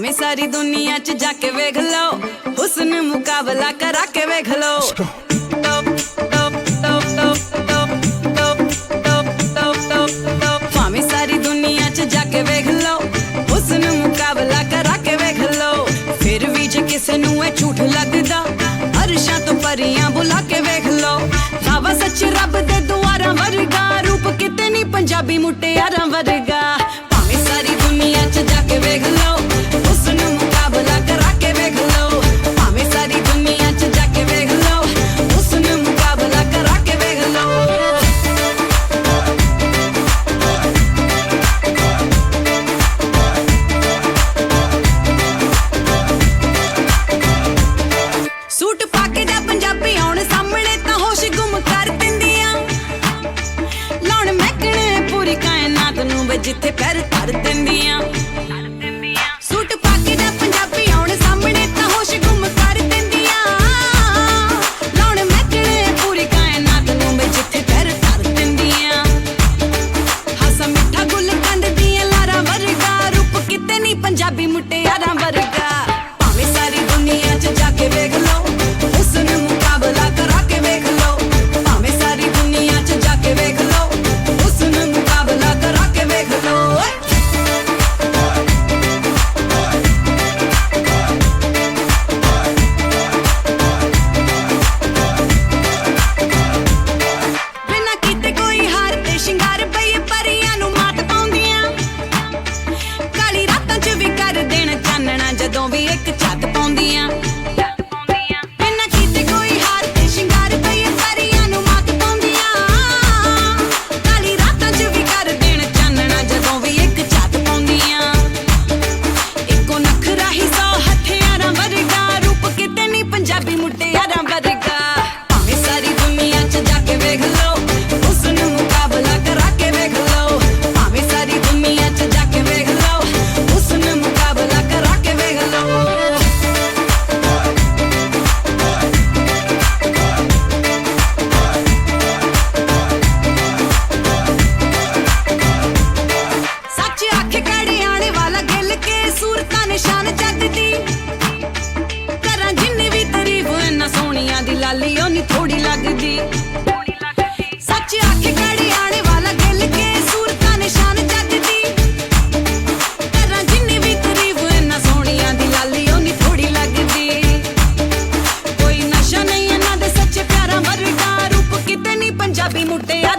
ਭਾਵੇਂ ਸਾਰੀ ਦੁਨੀਆ 'ਚ ਜਾ ਕੇ ਵੇਖ ਲਓ। ਹੁਸਨ ਮੁਕਾਬਲਾ ਕਰਾ ਕੇ ਵੇਖ ਲਓ। ਮੁਕਾਬਲਾ ਕਰਾ ਕੇ ਵੇਖ ਲਓ। ਫਿਰ ਵੀ ਜੇ ਕਿਸੇ ਨੂੰ ਝੂਠ ਲੱਗਦਾ, ਅਰਸ਼ਾਂ ਤੋਂ ਪਰੀਆਂ ਬੁਲਾ ਕੇ ਵੇਖ ਲਓ। ਖਾਵਾ ਸੱਚ ਰੱਬ ਦੇ ਦੁਆਰਾਂ ਵਰਗਾ, ਰੂਪ ਕਿਤੇ ਨਹੀਂ ਪੰਜਾਬੀ ਮੁਟਿਆਰਾਂ ਵਰਗਾ। ਜਿੱਥੇ ਪੈਰ ਧਰ ਦਿੰਦੀਆਂ। ਗੱਲ ਈ ਉਹਨੀ ਸੂਰਤਾਂ ਨਿਸ਼ਾਨ ਵੀ ਤਾਰੀਫ ਨਾ ਸੋਹਣੀਆਂ ਦੀ ਲਾਲ ਈ ਥੋੜੀ ਲੱਗਦੀ। ਕੋਈ ਨਸ਼ਾ ਨਹੀਂ ਇਹਨਾਂ ਦੇ ਸੱਚੇ ਪਿਆਰਾਂ ਵਰਗਾ ਰੂਪ, ਕਿਤੇ ਨਹੀਂ ਪੰਜਾਬੀ ਮੁੰਡਿਆਂ